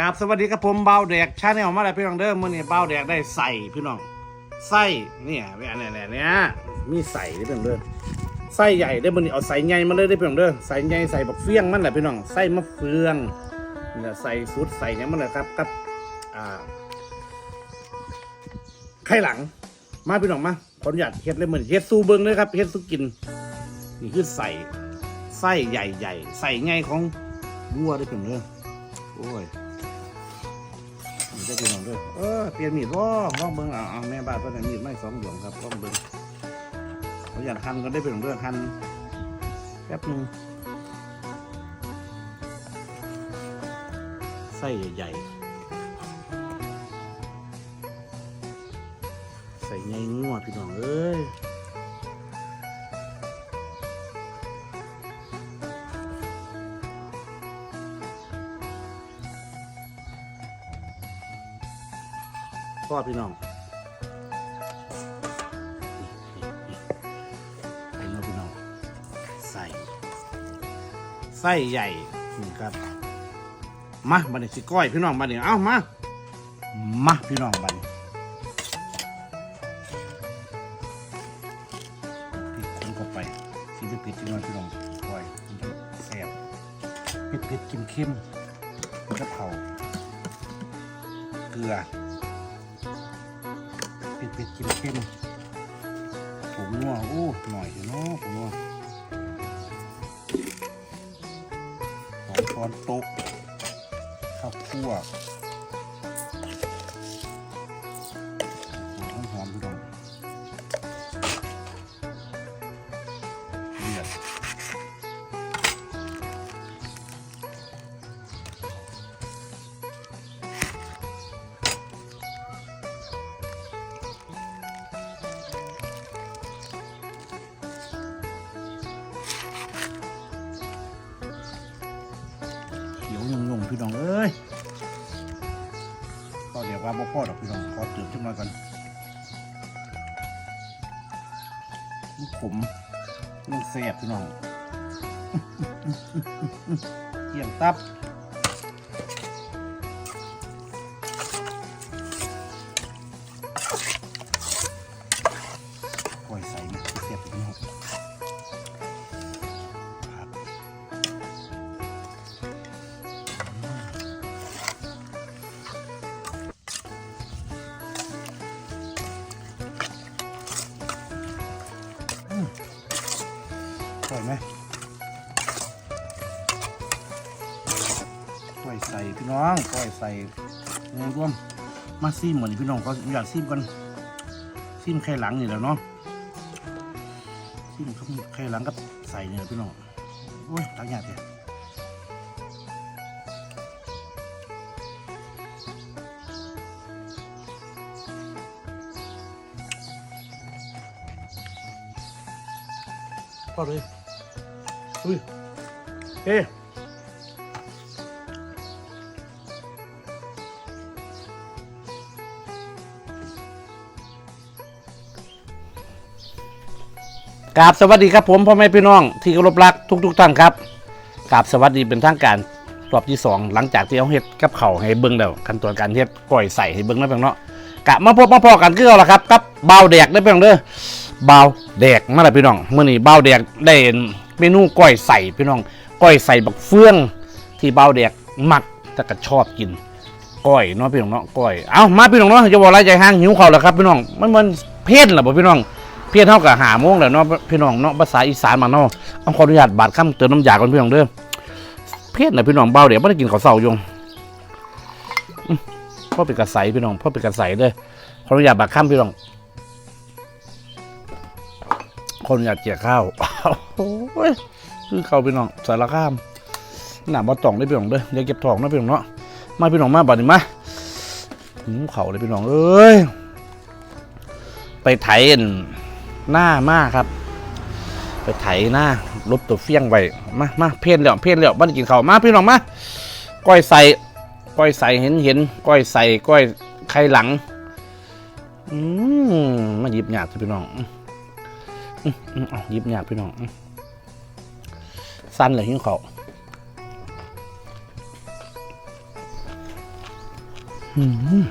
กราบสวัสดีครับผมเบาแดกชาแนลมาแล้วพี่น้องเด้อมื้อนี้เบาแดกได้ใส่พี่น้องไส้เนี่ยเนี่ยเนี่ยเนี่ยมีใส่ได้พี่น้องเด้อไส้ใหญ่ได้มื้อนี้เอาใส่ใหญ่มาเลยได้พี่น้องเด้อใส่ใหญ่ใส่บักเฟี้ยงมันแหละพี่น้องไส้มะเฟืองนี่แหละใส่ซุดใส่เนี่ยมันแหละครับกับอ่าไข่หลังมาพี่น้องมาขออนุญาตเฮ็ดเลยมื้อนี้เฮ็ดสู้เบิ่งเลยครับเฮ็ดสู้กินนี่คือใส่ไส้ใหญ่ๆใส่ใหญ่ของวัวได้พี่น้องเด้อโอ้ย มีได้พี่น้องด้วยเออเปลี่ยนมีดว่ลองเบิ่งเอาเอาแม่บ้านเพิ่นให้มีดไม่สองดวงครับลองเบิ่งเขาอยากหั่นก็ได้พี่น้องด้วยหั่นแป๊บหนึงไส้ใหญ่ๆใส่ไงงัวพี่น้องเอ้ย อพี่น้องไอ้น้องพี่น้องใส่ไส้ใหญ่นี่ครับ มาบัดนี้สิก้อยพี่น้องบัดนี้เอ้ามา มาพี่น้องบัดนี้พริกคนเข้าไปสีเผ็ดๆจังเลยพี่น้องก้อยมันจะแซ่บเผ็ดๆเค็มๆมันจะเผาเกลือ เผ็ดๆเค็มผมนัวโอ้หน่อยเดียวนาะผมนัวสองช้อนโต๊ะข้าวคั่ว พ่อดอกพี่น้องขอตื่นขึ้นมาก่อนมันขมมันแสบพี่น้องเกี่ยงตับ งินร่วมมาซิมเหมือนพี่น้องก็อยากซิมกันซิมไข่หลังนี่แหละเนาะซิมข้าวไข่หลังกับใส่เนี่ยพี่น้องโอ้ยตักยากเลยพอเลยอุ้ยเอ๊ะ กราบสวัสดีครับผมพ่อแม่พี่น้องที่เคารพรักทุกทุกๆท่านครับกราบสวัสดีเป็นทางการรอบที่สองหลังจากที่เอาเฮ็ดกับเขาให้เบิ้งแล้วขั้นตอนการเฮ็ดก้อยใส่ให้เบิ้งแล้วเพียงเนาะกะมาพบมาพอกันคือเอาละครับกับเบาแดกได้เพียงเด้อเบาแดกมาแล้วพี่น้องเมื่อนี้เบาแดกได้เมนูก้อยใส่พี่น้องก้อยใส่บักเฟืองที่เบาแดกมักแต่ก็ชอบกินก้อยเนาะพี่น้องเนาะก้อยเอามาพี่น้องเนาะจะบอกอะไรใจห้างหิวเข้าแล้วครับพี่น้องมันมันเพ่นหรอบ่พี่น้อง เพียรเท่ากับหาโมงแล้วเนาะพี่น้องเนาะภาษาอีสานมาเนาะเอาขออนุญาตบาดคำเติมน้ำยาก่อนพี่น้องเด้อเพียรนะพี่น้องเบาเดี๋ยวไม่ได้กินข้าวเสาอยงพ่อเป็นกระใสพี่น้องพ่อเป็นกระใสเด้อขออนุญาตบาดคำพี่น้องขออนุญาตเกี่ยข้าวโอ้ยคือเขาพี่น้องสารข้ามหนาบ่ต้องได้พี่น้องเด้ออย่าเก็บทองนะพี่น้องเนาะมาพี่น้องมาบัดนี้มาหิวเขาเลยพี่น้องเอ้ยไปไถอัน หน้ามากครับ ไปไถหน้าลบตัวเฟี้ยงไว้มามาเพี้ยนเหลี่ยเพี้ยนเหลี่ยบ้านกินข้าวมาพี่น้องมาก้อยใส่ก้อยใส่เห็นเห็นก้อยใส่ก้อยไข่หลังอืมมาหยิบหยาดพี่น้องหยิบหยาดพี่น้องสั้นเลยหิ้วเขาอืม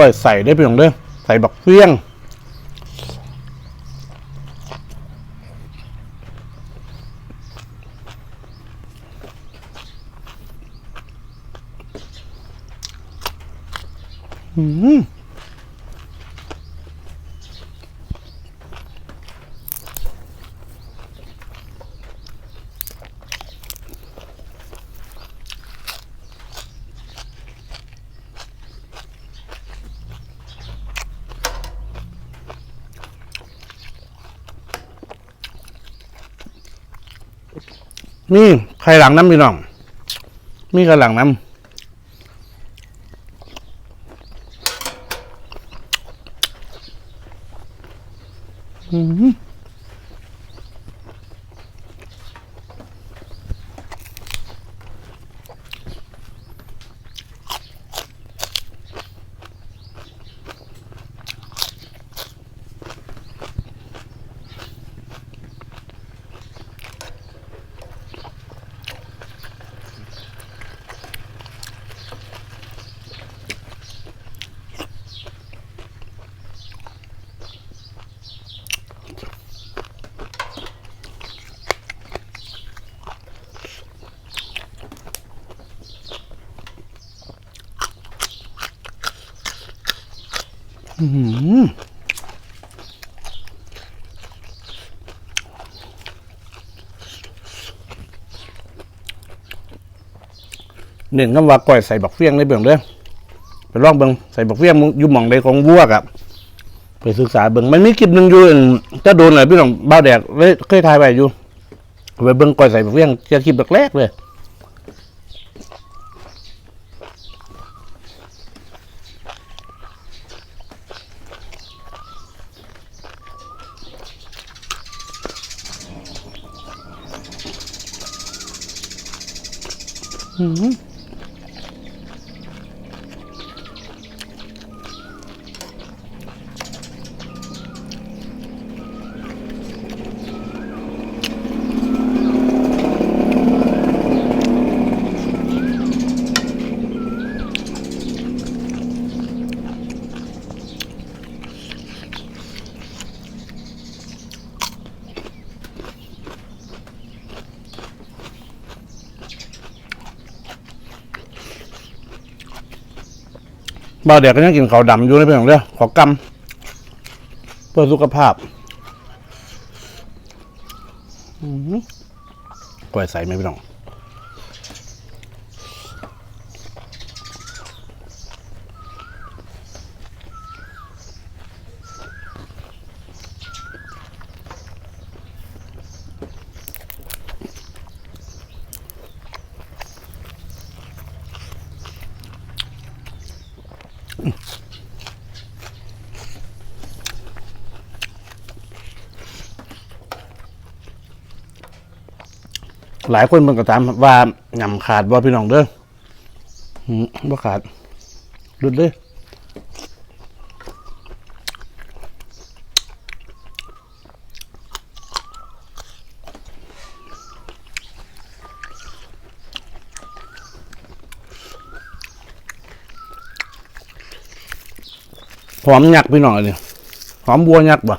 ก้อยใส่ได้เพียงเด้อใส่บักเฟี้ยง อืม มีใครหลังน้ำพี่น้อง มีกระหลังน้ำอืม เน้นคำว่าก้อยใส่บักเฟี้ยงได้เบิ่งเด้อไปลองเบิ่งใส่บักเฟี้ยงอยู่หม่องใดของวัวกับไปศึกษาเบิ่งมันมีคลิปหนึ่งอยู่อั่นจะโดนเลยพี่น้องบ้าแดกเลยเคยถ่ายไว้อยู่ไปเบิ่งก้อยใส่บักเฟี้ยงจะคลิปแรกเลย อื บ่าวแดกก็ยังกินข้าวดำอยู่นะพี่น้องเด้อขอกำเพื่อสุขภาพอืมก้อยใสไหมพี่น้อง หลายคนมันก็ถามว่าหยำขาดบ่พี่น้องเด้อหืมบ่ขาดดุดเลยหอมยักษ์พี่น้องอันนี้หอมบัวยักษ์บ่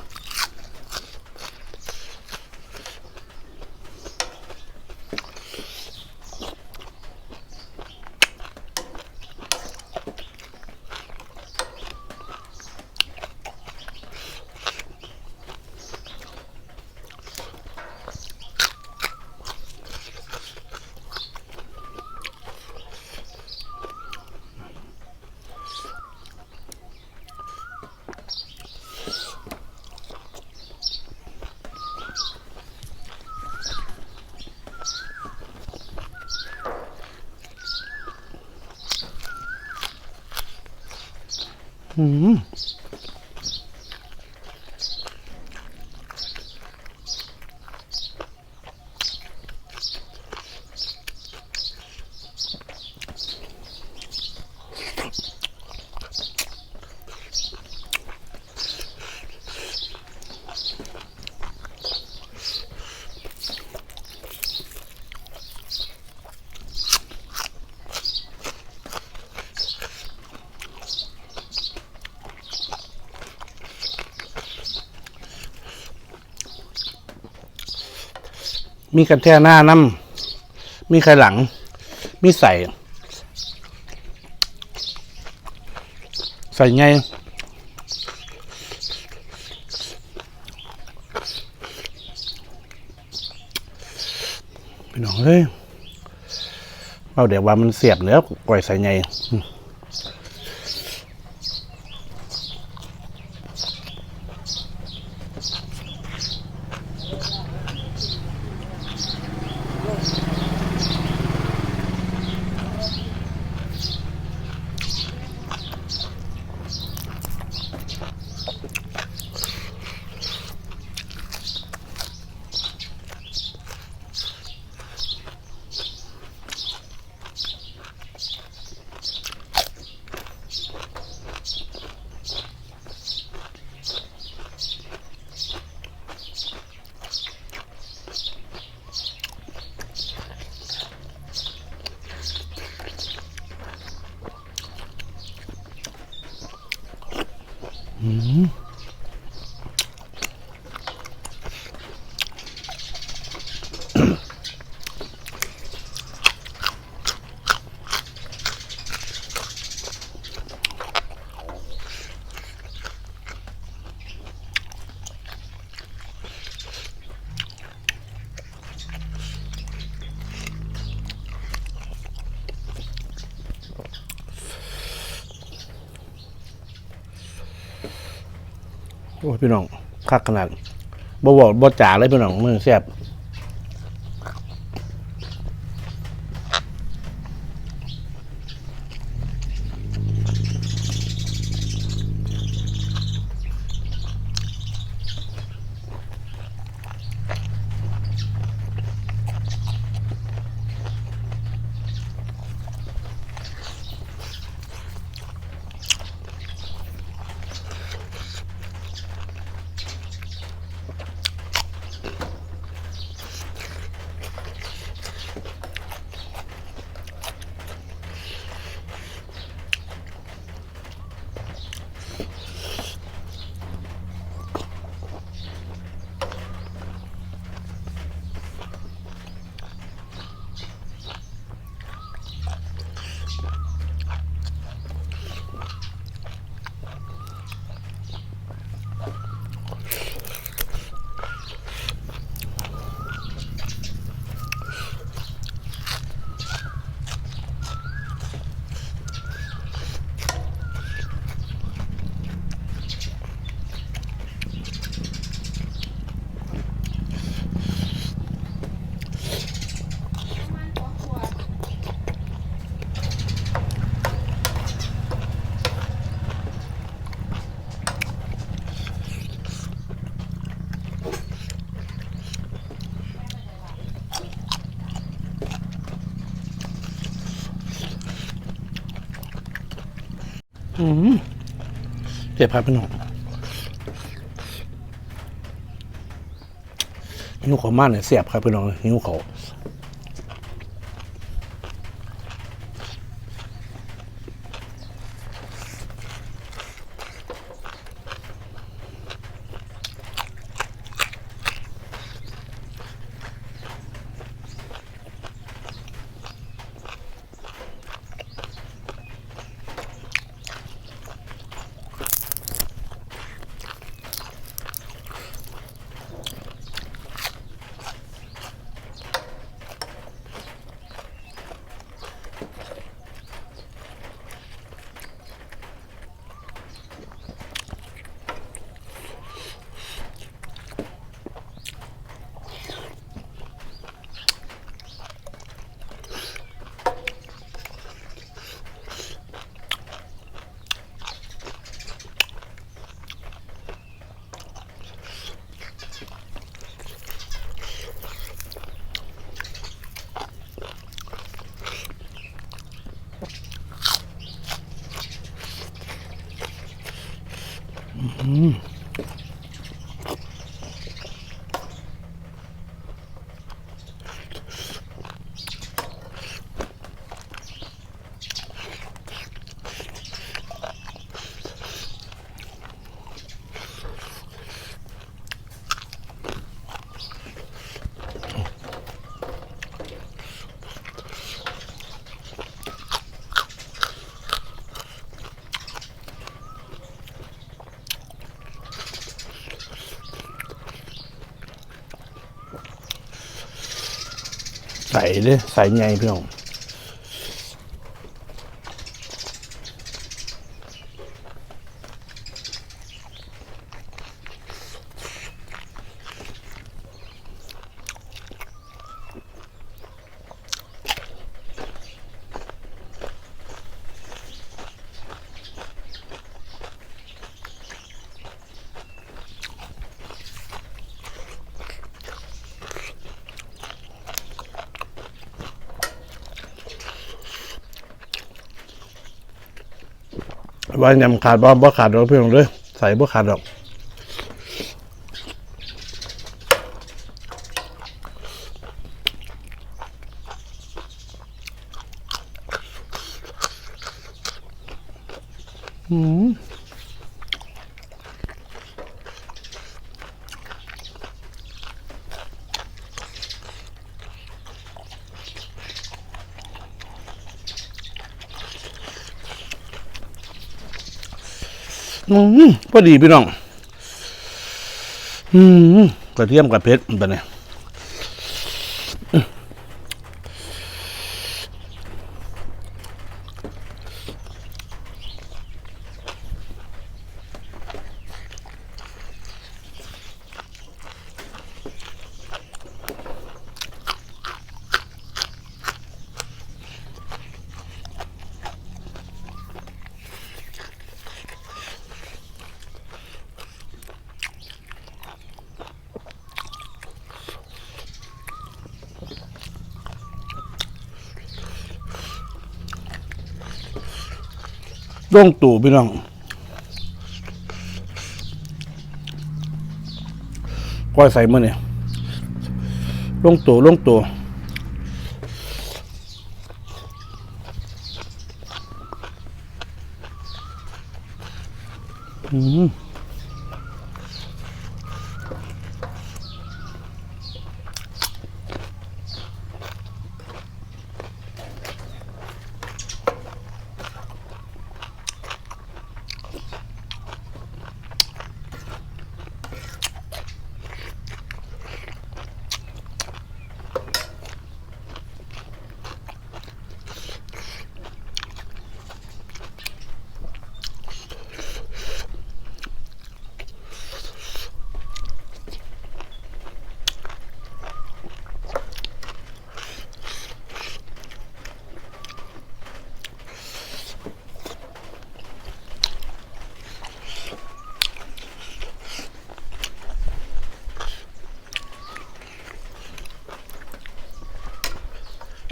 อืม มีกันแท่หน้าน้ำมีไข่หลัง มีใส่ ใส่ไงพี่น้องเฮ้ยเอาเดี๋ยวว่ามันเสียบเนื้อก่อยใส่ไง โอ้พี่น้องคักขนาดบ่บอกบ่จ่าเลยพี่น้องมือแซ่บ อืม เจ็บครับพี่น้องหิวเขามากเนี่ยเสียบครับพี่น้องหิวเขา เลยใส่ไงพี่น้อง ว่ายำขาดบ่บ่ขาดดอกพี่น้องเด้อใส่บ่ขาดดอกอืม อืมพอดีพี่น้อง อืมกระเทียมกับเพชรตัวนี้ ร่องตู่พี่น้องก้อยใส่มื่อนี่ร่องตู่ร่องตู่อืม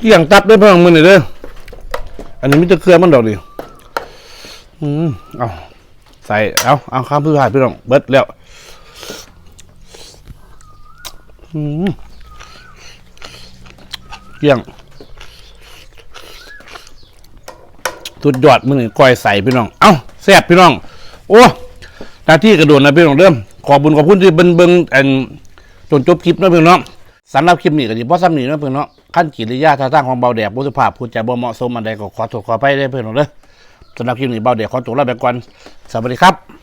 เกี่ยงตับด้วยพี่น้องมือหนี่เด้ออันนี้มิจะเครือมันดอกดิอืมเอาใส่เอาเอาข้ามพื้นผ่านพี่น้องเบิดแล้วอืมเกี่ยงสุดยอดมือหนึ่งก้อยใส่พี่น้อง เอ้าแซ่บพี่น้อง โอ้หน้าที่กระโดดนะพี่น้องเริ่มขอบุญขอบคุณที่เบิ่งเบิ่งอันจนจบคลิปนะพี่น้องสำหรับคลิปนี้ก็สิบ่ซ้ำนี้นะพี่น้อง ขั้นกิริยาท่าทางของเบาแดกบุสุภาพพูดจาบ่เหมาะสมอันใดก็ขอโทษขอไปได้เพื่อนผมเด้อสำหรับคลิปนี้เบาแดกขอตัวลาไปก่อนสวัสดีครับ